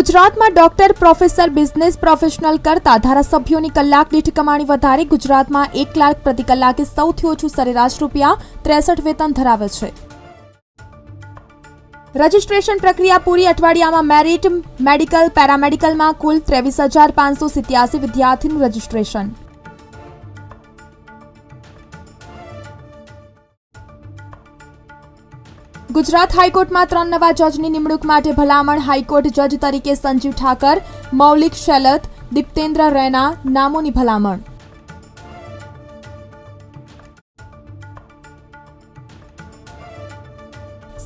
ગુજરાતમાં doctor, professor, business professional કરતા ધારાસભ્યોની કલાક દીઠ કમાણી વધારે. ગુજરાતમાં એક લાખ પ્રતિ કલાકે સૌથી ઓછું સરેરાશ રૂપિયા ત્રેસઠ વેતન ધરાવે છે. રજિસ્ટ્રેશન પ્રક્રિયા પૂરી અઠવાડિયામાં મેરિટ, મેડિકલ, પેરામેડિકલમાં કુલ ત્રેવીસ હજાર પાંચસો સિત્યાસી વિદ્યાર્થીનું રજિસ્ટ્રેશન. ગુજરાત હાઈકોર્ટમાં ત્રણ નવા જજની નિમણૂક માટે ભલામણ હાઈકોર્ટ જજ તરીકે સંજીવ ઠાકર, મૌલિક શેલત, દીપ્તેન્દ્ર રૈના નામોની ભલામણ.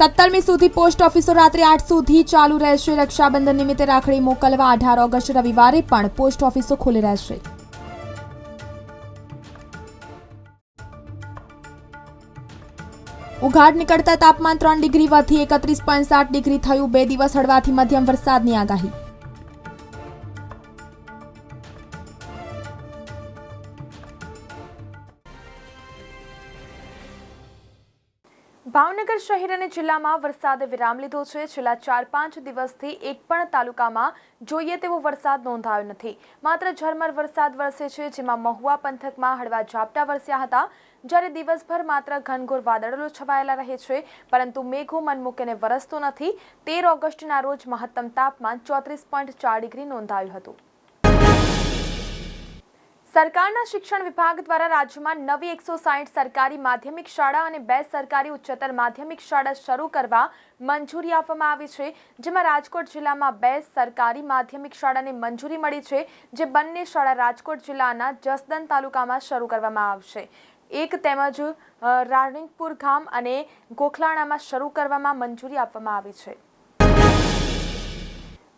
સત્તરમી સુધી પોસ્ટ ઓફિસો રાત્રે આઠ સુધી ચાલુ રહેશે. રક્ષાબંધન નિમિત્તે રાખડી મોકલવા અઢાર ઓગસ્ટ રવિવારે પણ પોસ્ટ ઓફિસો ખુલ્લી રહેશે. ઉઘાડ નીકળતા તાપમાન ત્રણ ડિગ્રી વધી એકત્રીસ પોઈન્ટ સાત ડિગ્રી થયું. બે દિવસ હળવાથી મધ્યમ વરસાદની આગાહી. ભાવનગર શહેર અને જિલ્લામાં વરસાદે વિરામ લીધો છે. છેલ્લા ચાર પાંચ દિવસથી એક પણ તાલુકામાં જોઈએ તેવો વરસાદ નોંધાયો નથી. માત્ર ઝરમર વરસાદ વરસે છે, જેમાં મહુવા પંથકમાં હળવા ઝાપટા વરસ્યા હતા. જ્યારે દિવસભર માત્ર ઘનઘોર વાદળો છવાયેલા રહે છે, પરંતુ મેઘો મનમૂકીને વરસતો નથી. તેર ઓગસ્ટના રોજ મહત્તમ તાપમાન ચોત્રીસ પોઈન્ટ ચાર ડિગ્રી નોંધાયું હતું. સરકારના શિક્ષણ વિભાગ દ્વારા રાજ્યમાં નવી એકસો સાહીઠ સરકારી માધ્યમિક શાળા અને બે સરકારી ઉચ્ચતર માધ્યમિક શાળા શરૂ કરવા મંજૂરી આપવામાં આવી છે, જેમાં રાજકોટ જિલ્લામાં બે સરકારી માધ્યમિક શાળાને મંજૂરી મળી છે, જે બંને શાળા રાજકોટ જિલ્લાના જસદન તાલુકામાં શરૂ કરવામાં આવશે. એક તેમજ રાણીપુર ગામ અને ગોખલાણામાં શરૂ કરવામાં મંજૂરી આપવામાં આવી છે.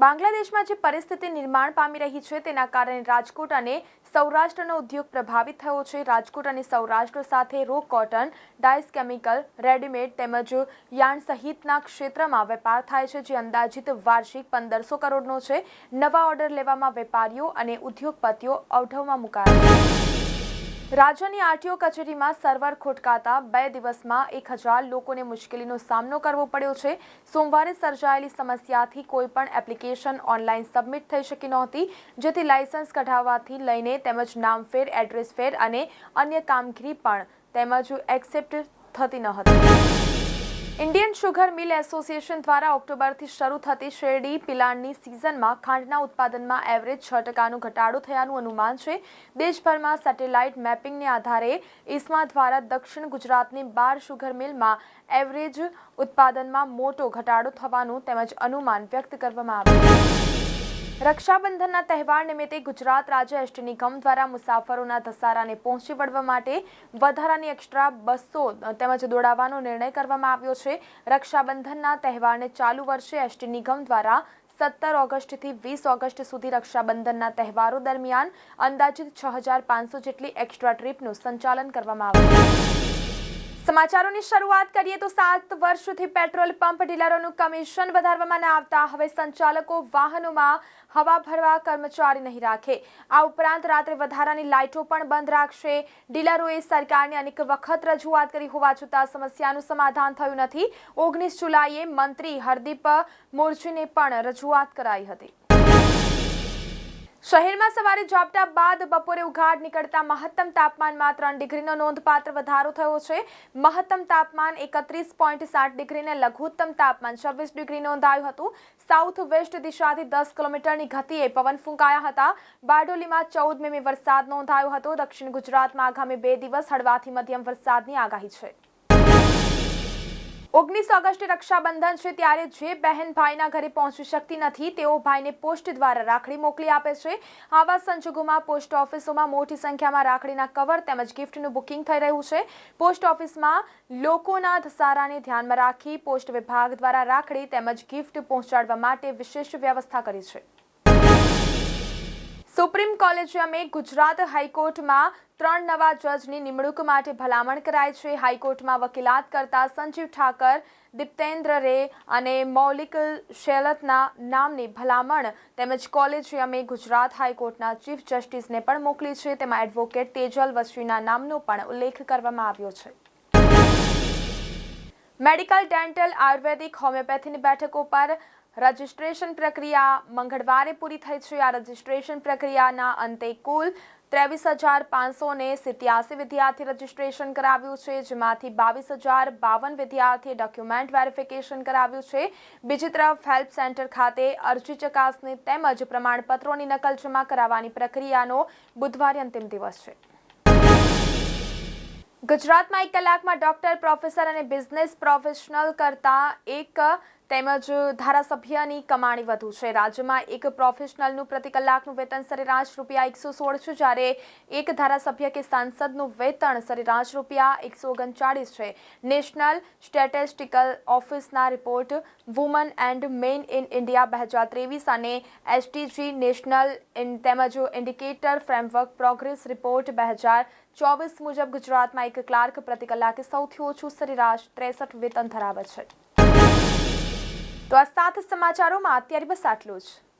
બાંગ્લાદેશમાં જે પરિસ્થિતિ નિર્માણ પામી રહી છે, તેના કારણે રાજકોટ અને સૌરાષ્ટ્રનો ઉદ્યોગ પ્રભાવિત થયો છે. રાજકોટ અને સૌરાષ્ટ્ર સાથે raw cotton dyes chemical readymade તેમજ યાર્ન સહિતના ક્ષેત્રમાં વેપાર થાય છે, જે અંદાજિત વાર્ષિક પંદરસો કરોડનો છે. નવા ઓર્ડર લેવામાં વેપારીઓ અને ઉદ્યોગપતિઓ અવઢવમાં મુકાયા રાજ્યની આરટીઓ કચેરીમાં સર્વર ખોટકાતા બે દિવસમાં એક હજાર લોકોને મુશ્કેલીનો સામનો કરવો પડ્યો છે. સોમવારે સર્જાયેલી સમસ્યાથી કોઈપણ એપ્લિકેશન ઓનલાઈન સબમિટ થઈ શકી નહોતી, જેથી લાયસન્સ કઢાવવાથી લઈને તેમજ નામફેર, એડ્રેસ ફેર અને અન્ય કામગીરી પણ તેમજ એક્સેપ્ટ થતી ન હતી. ઇન્ડિયન શુગર મિલ એસોસિએશન દ્વારા ઓક્ટોબરથી શરૂ થતી શેરડી પિલાણની સિઝનમાં ખાંડના ઉત્પાદનમાં એવરેજ છ ટકાનો ઘટાડો થયાનું અનુમાન છે. દેશભરમાં સેટેલાઇટ મેપિંગને આધારે ઇસ્મા દ્વારા દક્ષિણ ગુજરાતની બાર શુગર મિલમાં એવરેજ ઉત્પાદનમાં મોટો ઘટાડો થવાનું તેમજ અનુમાન વ્યક્ત કરવામાં આવ્યું. રક્ષાબંધનના તહેવાર નિમિત્તે ગુજરાત રાજ્ય એસટી નિગમ દ્વારા મુસાફરોના ધસારાને પહોંચી વળવા માટે વધારાની એક્સ્ટ્રા બસો તેમજ દોડાવવાનો નિર્ણય કરવામાં આવ્યો છે. રક્ષાબંધનના તહેવારને ચાલુ વર્ષે એસટી નિગમ દ્વારા સત્તર ઓગસ્ટથી વીસ ઓગસ્ટ સુધી રક્ષાબંધનના તહેવારો દરમિયાન અંદાજિત છ હજાર પાંચસો જેટલી એક્સ્ટ્રા ટ્રીપનું સંચાલન કરવામાં આવ્યું. સમાચારોની શરૂઆત કરીએ તો સાત વર્ષથી પેટ્રોલ પંપ ડીલરોનું કમિશન વધારવામાં ન આવતા હવે સંચાલકો વાહનોમાં હવા ભરવા કર્મચારી નહીં રાખે. આ ઉપરાંત રાત્રે વધારાની લાઇટો પણ બંધ રાખશે. ડીલરોએ સરકારને અનેક વખત રજૂઆત કરી હોવા છતાં સમસ્યાનું સમાધાન થયું નથી. ઓગણીસ જુલાઈએ મંત્રી હરદીપ મોરજીને પણ રજૂઆત કરાઈ હતી. શહેરમાં સવારે ઝાપટા બાદ બપોરે ઉઘાડ નીકળતા મહત્તમ તાપમાનમાં ત્રણ ડિગ્રીનો નોંધપાત્ર વધારો થયો છે. મહત્તમ તાપમાન એકત્રીસ પોઈન્ટ સાત ડિગ્રીને લઘુત્તમ તાપમાન છવ્વીસ ડિગ્રી નોંધાયું હતું. સાઉથ વેસ્ટ દિશાથી દસ કિલોમીટરની ગતિએ પવન ફૂંકાયા હતા. બારડોલીમાં ચૌદ મીમી વરસાદ નોંધાયો હતો. દક્ષિણ ગુજરાતમાં આગામી બે દિવસ હળવાથી મધ્યમ વરસાદની આગાહી છે. ઓગણીસ ઓગસ્ટે રક્ષાબંધન છે ત્યારે જે બહેન ભાઈના ઘરે પહોંચી શકતી નથી, તેઓ ભાઈને પોસ્ટ દ્વારા રાખડી મોકલી આપે છે. આવા સંજોગોમાં પોસ્ટ ઓફિસોમાં મોટી સંખ્યામાં રાખડીના કવર તેમજ ગિફ્ટનું બુકિંગ થઈ રહ્યું છે. પોસ્ટ ઓફિસમાં લોકોના ધસારાને ધ્યાનમાં રાખી પોસ્ટ વિભાગ દ્વારા રાખડી તેમજ ગિફ્ટ પહોંચાડવા માટે વિશેષ વ્યવસ્થા કરી છે. સુપ્રીમ કોલેજિયમે ગુજરાત હાઈકોર્ટમાં ત્રણ નવા જજની નિમણૂક માટે ભલામણ કરાઈ છે. હાઈકોર્ટમાં વકીલાત કરતા સંજીવ ઠાકર, દીપ્તેન્દ્ર રે અને મૌલિક શેલતના નામની ભલામણ તેમજ કોલેજિયમે ગુજરાત હાઈકોર્ટના ચીફ જસ્ટિસને પણ મોકલી છે. તેમાં એડવોકેટ તેજલ વસ્વીના નામનો પણ ઉલ્લેખ કરવામાં આવ્યો છે. મેડિકલ, ડેન્ટલ, આયુર્વેદિક, હોમિયોપેથીની બેઠકો પર રજિસ્ટ્રેશન પ્રક્રિયા મંગળવારે પૂરી થઈ છે. આ રજિસ્ટ્રેશન પ્રક્રિયાના અંતે કુલ ત્રેવીસ હજાર પાંચસો ને સિત્યાસી વિદ્યાર્થી રજિસ્ટ્રેશન કરાવ્યું છે, જેમાંથી બાવીસ હજાર બાવન વિદ્યાર્થીએ ડોક્યુમેન્ટ વેરિફિકેશન કરાવ્યું છે. બીજી તરફ હેલ્પ સેન્ટર ખાતે અરજી ચકાસણી તેમજ પ્રમાણપત્રોની નકલ જમા કરાવવાની પ્રક્રિયાનો બુધવારે અંતિમ દિવસ છે. ગુજરાતમાં એક કલાકમાં ડોક્ટર પ્રોફેસર અને બિઝનેસ પ્રોફેશનલ કરતા એક તેમજ ધારાસભ્યની કમાણી વધુ છે. રાજ્યમાં એક પ્રોફેશનલનું પ્રતિ કલાકનું વેતન સરેરાશ રૂપિયા એકસો સોળ છે, જ્યારે એક ધારાસભ્ય કે સાંસદનું વેતન સરેરાશ રૂપિયા એકસો ઓગણચાળીસ છે. નેશનલ સ્ટેટિસ્ટિકલ ઓફિસના report woman and men in India બે હજાર ત્રેવીસ અને એસટીજી નેશનલ તેમજ ઇન્ડિકેટર ફ્રેમવર્ક પ્રોગ્રેસ રિપોર્ટ બે હજાર ચોવીસ મુજબ ગુજરાતમાં એક ક્લાર્ક પ્રતિ કલાકે સૌથી ઓછું સરેરાશ ત્રેસઠ વેતન ધરાવે છે. તો આ સાત સમાચારોમાં અત્યારે બસ આટલું જ.